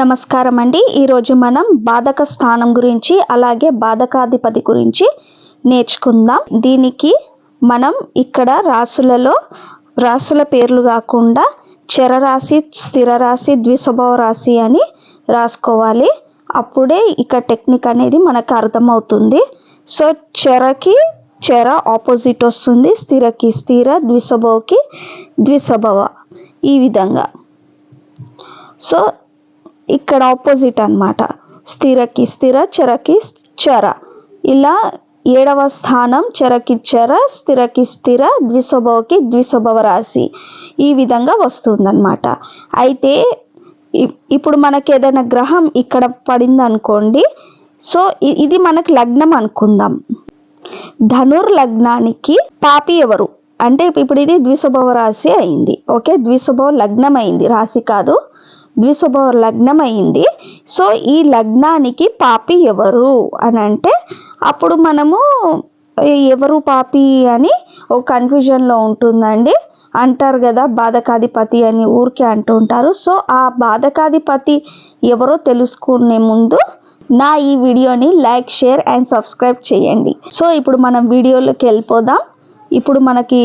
నమస్కారం అండి ఈరోజు మనం బాధక స్థానం గురించి అలాగే బాధకాధిపతి గురించి నేర్చుకుందాం. దీనికి మనం ఇక్కడ రాసులలో రాసుల పేర్లు కాకుండా చరరాశి స్థిర రాశి ద్విస్వభావ రాశి అని రాసుకోవాలి. అప్పుడే ఇక టెక్నిక్ అనేది మనకు అర్థమవుతుంది. సో చెరకి చెర ఆపోజిట్ వస్తుంది. స్థిరకి స్థిర ద్విస్వభావకి ద్విస్వభావ. ఈ విధంగా. సో ఇక్కడ ఆపోజిట్ అన్నమాట. స్థిరకి స్థిర చెరకి చెర. ఇలా ఏడవ స్థానం చెరకి చెర స్థిరకి స్థిర ద్విస్వభవకి ద్విస్వభవ రాశి ఈ విధంగా వస్తుందన్నమాట. అయితే ఇ- ఇప్పుడు మనకి ఏదైనా గ్రహం ఇక్కడ పడింది అనుకోండి సో ఇది మనకు లగ్నం అనుకుందాం. ధనుర్ లగ్నానికి పాపి ఎవరు? అంటే ఇప్పుడు ఇది ద్విస్వభవ రాశి అయింది. ఓకే ద్విస్వభవ లగ్నం అయింది. రాశి కాదు. ద్విస్వభావ లగ్నం అయింది సో ఈ లగ్నానికి పాపి ఎవరు అని అంటే అప్పుడు మనము ఎవరు పాపి అని ఒక కన్ఫ్యూజన్లో ఉంటుందండి. అంటారు కదా బాధకాధిపతి అని ఊరికే అంటుంటారు సో ఆ బాధకాధిపతి ఎవరో తెలుసుకునే ముందు నా ఈ వీడియోని లైక్ షేర్ అండ్ సబ్స్క్రైబ్ చేయండి. సో ఇప్పుడు మనం వీడియోలోకి వెళ్ళిపోదాం. ఇప్పుడు మనకి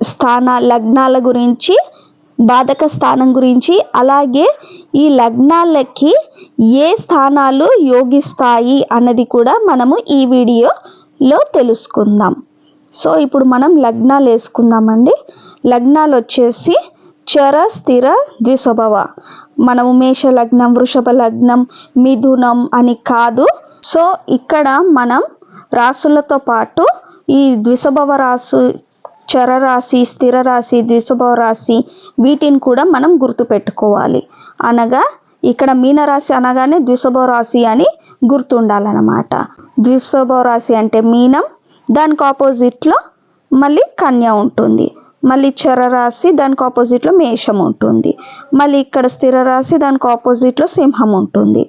స్థాన లగ్నాల గురించి బాధక స్థానం గురించి. అలాగే ఈ లగ్నాలకి ఏ స్థానాలు యోగిస్తాయి అన్నది కూడా మనము ఈ వీడియోలో తెలుసుకుందాం. సో ఇప్పుడు మనం లగ్నాలు వేసుకుందామండి. లగ్నాలు వచ్చేసి చర స్థిర ద్విస్వభావ. మనము మేష లగ్నం వృషభ లగ్నం మిథునం అని కాదు. సో ఇక్కడ మనం రాసులతో పాటు ఈ ద్విసభవ రాసు చర రాశి స్థిర రాశి వీటిని కూడా మనం గుర్తుపెట్టుకోవాలి. అనగా ఇక్కడ మీనరాశి అనగానే ద్విస్వభావ రాశి అని గుర్తుండాలన్నమాట. ద్విస్వభావ రాశి అంటే మీనం దానికి ఆపోజిట్లో మళ్ళీ కన్య ఉంటుంది. మళ్ళీ చర రాశి దానికి ఆపోజిట్లో మేషం ఉంటుంది. మళ్ళీ ఇక్కడ స్థిర రాశి దానికి ఆపోజిట్లో సింహం ఉంటుంది.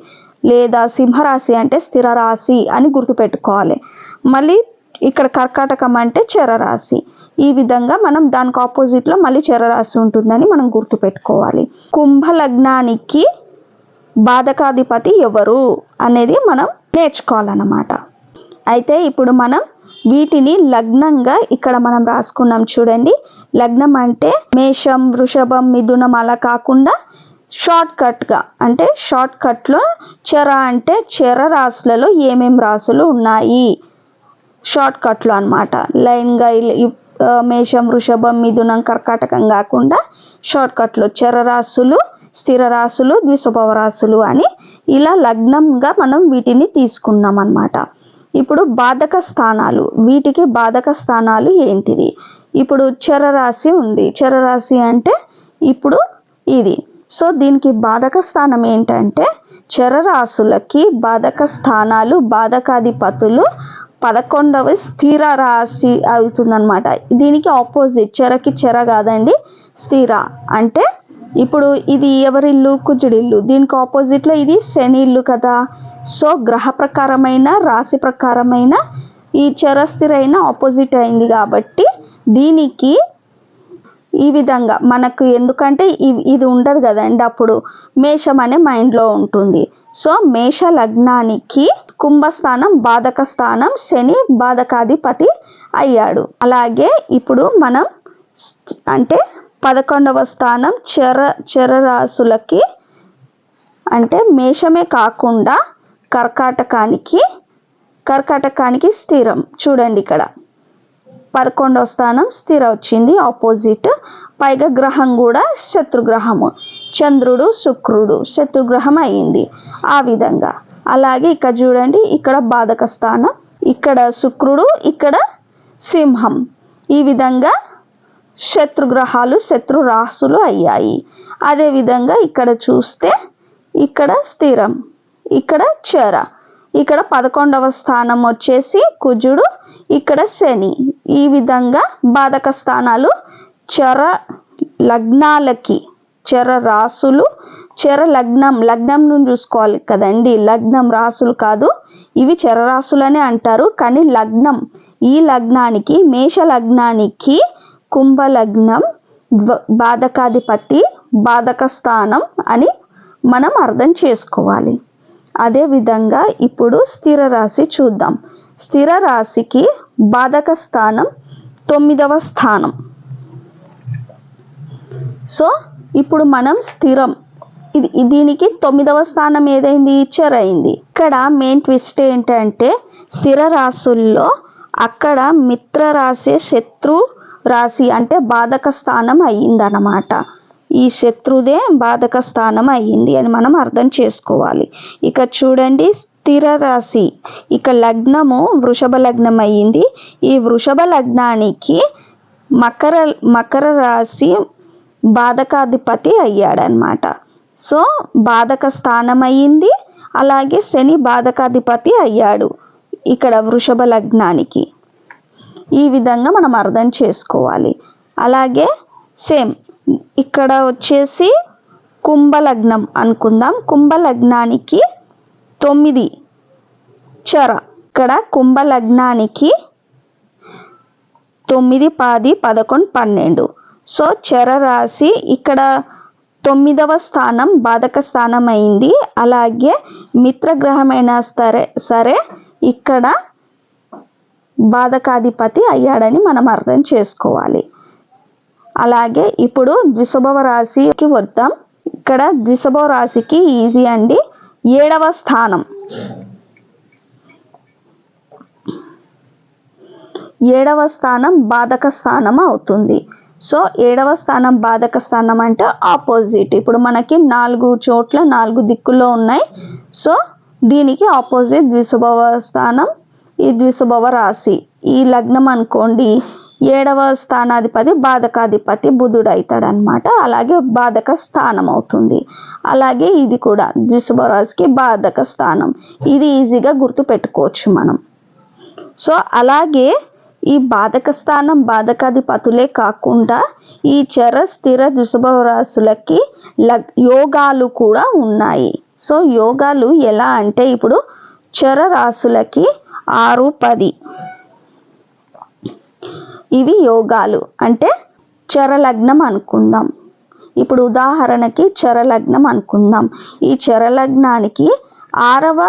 లేదా సింహరాశి అంటే స్థిర రాశి అని గుర్తుపెట్టుకోవాలి. మళ్ళీ ఇక్కడ కర్కాటకం అంటే చర రాశి ఈ విధంగా మనం దానికి ఆపోజిట్లో మళ్ళీ చర రాశి ఉంటుందని మనం గుర్తుపెట్టుకోవాలి. కుంభ లగ్నానికి బాధకాధిపతి ఎవరు అనేది మనం నేర్చుకోవాలన్నమాట. అయితే ఇప్పుడు మనం వీటిని లగ్నంగా ఇక్కడ మనం రాసుకున్నాం చూడండి. లగ్నం అంటే మేషం వృషభం మిథునం అలా కాకుండా షార్ట్ కట్గా అంటే షార్ట్ కట్లో చెర అంటే చెర రాసులలో ఏమేం రాసులు ఉన్నాయి? షార్ట్ కట్లో అనమాట లైన్గా మేషం వృషభం మిథునం కర్కాటకం కాకుండా షార్ట్ చరరాశులు స్థిర రాశులు ద్విస్వభావ రాశులు అని ఇలా లగ్నంగా మనం వీటిని తీసుకున్నాం అన్నమాట ఇప్పుడు బాధక స్థానాలు వీటికి బాధక స్థానాలు ఏంటిది? ఇప్పుడు చరరాశి ఉంది. చరరాశి అంటే ఇప్పుడు ఇది. సో దీనికి బాధక స్థానం ఏంటంటే చరరాశులకి బాధక స్థానాలు బాధకాధిపతులు పదకొండవ స్థిర రాశి అవుతుందన్నమాట. దీనికి ఆపోజిట్ చెరకి చెర కాదండి స్థిర. అంటే ఇప్పుడు ఇది ఎవరిల్లు? కుజుడిల్లు. దీనికి ఆపోజిట్లో ఇది శని ఇల్లు కదా. సో గ్రహ ప్రకారమైన రాశి ప్రకారమైన ఈ చరస్థిరైన ఆపోజిట్ అయింది కాబట్టి దీనికి ఈ విధంగా మనకు ఎందుకంటే ఇది ఉండదు కదండి అప్పుడు. మేషం అనే మైండ్లో ఉంటుంది. సో మేష లగ్నానికి కుంభస్థానం బాధక స్థానం శని బాధకాధిపతి అయ్యాడు. అలాగే ఇప్పుడు మనం అంటే పదకొండవ స్థానం చర చరరాశులకి అంటే మేషమే కాకుండా కర్కాటకానికి కర్కాటకానికి స్థిరం. చూడండి ఇక్కడ. పదకొండవ స్థానం స్థిర వచ్చింది ఆపోజిట్. పైగా గ్రహం కూడా శత్రుగ్రహము. చంద్రుడు శుక్రుడు శత్రుగ్రహం అయింది ఆ విధంగా. అలాగే ఇక్కడ చూడండి ఇక్కడ బాధక స్థానం ఇక్కడ శుక్రుడు ఇక్కడ సింహం. ఈ విధంగా శత్రుగ్రహాలు శత్రు రాసులు అయ్యాయి అదేవిధంగా ఇక్కడ చూస్తే ఇక్కడ స్థిరం ఇక్కడ చెర. ఇక్కడ పదకొండవ స్థానం వచ్చేసి కుజుడు ఇక్కడ శని. ఈ విధంగా బాధక స్థానాలు చర లగ్నాలకి చర రాసులు చర లగ్నం లగ్నం నుండి చూసుకోవాలి కదండి. లగ్నం రాసులు కాదు ఇవి చరరాశులనే అంటారు. కానీ లగ్నం ఈ లగ్నానికి మేష లగ్నానికి కుంభ లగ్నం బాధకాధిపతి బాధక స్థానం అని మనం అర్థం చేసుకోవాలి. అదేవిధంగా ఇప్పుడు స్థిర రాశి చూద్దాం. స్థిర రాశికి బాధక స్థానం తొమ్మిదవ స్థానం. సో ఇప్పుడు మనం స్థిరం. ఇది దీనికి తొమ్మిదవ స్థానం ఏదైంది? ఇచ్చర్ అయింది. ఇక్కడ మెయిన్ ట్విస్ట్ ఏంటంటే స్థిర రాశుల్లో అక్కడ మిత్ర రాసే శత్రు రాశి అంటే బాధక స్థానం అయ్యిందన్నమాట. ఈ శత్రుదే బాధక స్థానం అయ్యింది అని మనం అర్థం చేసుకోవాలి. ఇక చూడండి స్థిర రాశి. ఇక లగ్నము వృషభ లగ్నం అయ్యింది. ఈ వృషభ లగ్నానికి మకర మకర రాశి బాధకాధిపతి అయ్యాడనమాట. సో బాధక స్థానం అయ్యింది అలాగే శని బాధకాధిపతి అయ్యాడు ఇక్కడ వృషభ లగ్నానికి. ఈ విధంగా మనం అర్థం చేసుకోవాలి. అలాగే సేమ్ ఇక్కడ వచ్చేసి కుంభలగ్నం అనుకుందాం. కుంభలగ్నానికి తొమ్మిది చర. ఇక్కడ కుంభలగ్నానికి తొమ్మిది పది పదకొండు పన్నెండు. సో చర రాశి ఇక్కడ తొమ్మిదవ స్థానం బాధక స్థానం అయింది అలాగే మిత్రగ్రహమైనా సరే సరే ఇక్కడ బాధకాధిపతి అయ్యాడని మనం అర్థం చేసుకోవాలి. అలాగే ఇప్పుడు ద్విశభవ రాశికి వద్దాం. ఇక్కడ ద్విశభవ రాశికి ఈజీ అండి. ఏడవ స్థానం. ఏడవ స్థానం బాధక స్థానం అవుతుంది సో ఏడవ స్థానం బాధక స్థానం అంటే ఆపోజిట్ ఇప్పుడు మనకి నాలుగు చోట్ల నాలుగు దిక్కుల్లో ఉన్నాయి. సో దీనికి ఆపోజిట్ ద్విసుభవ స్థానం ఈ ద్విశభవ రాశి. ఈ లగ్నం అనుకోండి ఏడవ స్థానాధిపతి బాధకాధిపతి బుధుడు అవుతాడు అనమాట అలాగే బాధక స్థానం అవుతుంది. అలాగే ఇది కూడా ద్విశభ రాశికి బాధక స్థానం. ఇది ఈజీగా గుర్తు పెట్టుకోవచ్చు మనం. సో అలాగే ఈ బాధక స్థానం బాధకాధిపతులే కాకుండా ఈ చర స్థిర వృషభ ల లగ్ యోగాలు కూడా ఉన్నాయి. సో యోగాలు ఎలా అంటే ఇప్పుడు చర రాశులకి ఆరు పది. ఇవి యోగాలు. అంటే చరలగ్నం అనుకుందాం. ఇప్పుడు ఉదాహరణకి చరలగ్నం అనుకుందాం. ఈ చరలగ్నానికి ఆరవ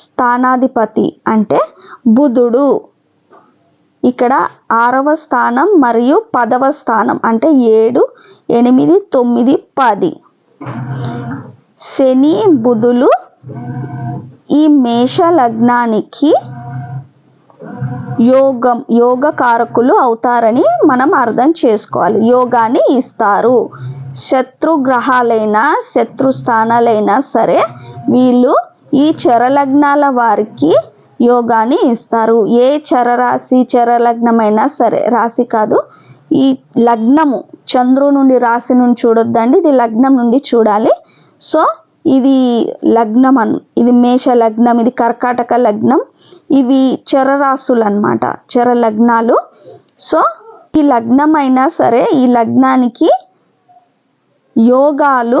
స్థానాధిపతి అంటే బుధుడు. ఇక్కడ ఆరవ స్థానం మరియు పదవ స్థానం అంటే ఏడు ఎనిమిది తొమ్మిది పది. శని బుధులు ఈ మేష లగ్నానికి యోగం యోగ కారకులు అవుతారని మనం అర్థం చేసుకోవాలి. యోగాన్ని ఇస్తారు. శత్రు గ్రహాలైనా శత్రు స్థానాలైనా సరే వీళ్ళు ఈ చరలగ్నాల వారికి యోగాని ఇస్తారు. ఏ చరరాశి చరలగ్నమైనా సరే రాశి కాదు. ఈ లగ్నము చంద్రు నుండి రాశి నుండి చూడొద్దండి. ఇది లగ్నం నుండి చూడాలి. సో ఇది లగ్నం అన్ ఇది మేష లగ్నం ఇది కర్కాటక లగ్నం. ఇవి చరరాశులు అనమాట చర లగ్నాలు సో ఈ లగ్నం అయినా సరే ఈ లగ్నానికి యోగాలు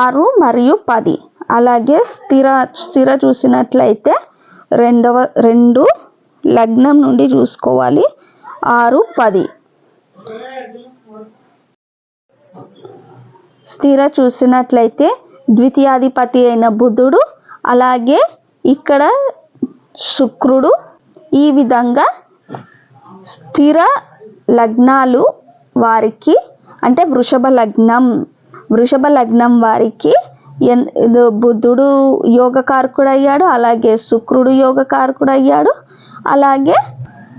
ఆరు మరియు పది. అలాగే స్థిర స్థిర చూసినట్లయితే రెండవ రెండు లగ్నం నుండి చూసుకోవాలి. ఆరు పది. స్థిర చూసినట్లయితే ద్వితీయాధిపతి అయిన బుధుడు అలాగే ఇక్కడ శుక్రుడు ఈ విధంగా స్థిర లగ్నాలు వారికి అంటే వృషభ లగ్నం వృషభ లగ్నం వారికి ఎన్ ఇది బుధుడు యోగకారకుడు అయ్యాడు అలాగే శుక్రుడు యోగకారకుడు అయ్యాడు అలాగే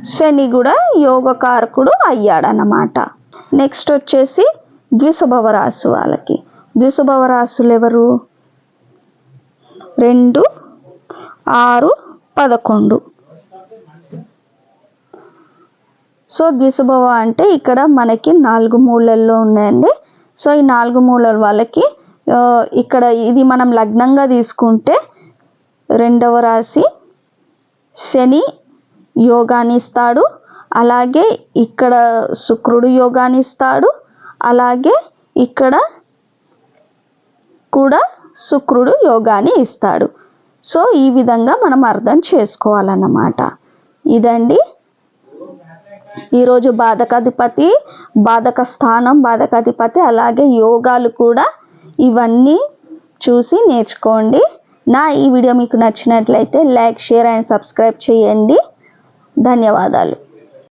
శని కూడా యోగకారకుడు అయ్యాడు అన్నమాట నెక్స్ట్ వచ్చేసి ద్విశభవ రాశి వాళ్ళకి. ద్విశభవ రాశులు ఎవరు? రెండు ఆరు పదకొండు. సో ద్విశభవ అంటే ఇక్కడ మనకి నాలుగు మూలల్లో ఉన్నాయండి. సో ఈ నాలుగు మూలల వాళ్ళకి ఇక్కడ ఇది మనం లగ్నంగా తీసుకుంటే రెండవ రాశి శని యోగాన్ని ఇస్తాడు అలాగే ఇక్కడ శుక్రుడు యోగాన్ని ఇస్తాడు అలాగే ఇక్కడ కూడా శుక్రుడు యోగాన్ని ఇస్తాడు. సో ఈ విధంగా మనం అర్థం చేసుకోవాలన్నమాట. ఇదండి. ఈరోజు బాధకాధిపతి బాధక స్థానం బాధకాధిపతి అలాగే యోగాలు కూడా ఇవన్నీ చూసి నేర్చుకోండి. నా ఈ వీడియో మీకు నచ్చినట్లయితే లైక్ షేర్ అండ్ సబ్స్క్రైబ్ చేయండి. ధన్యవాదాలు.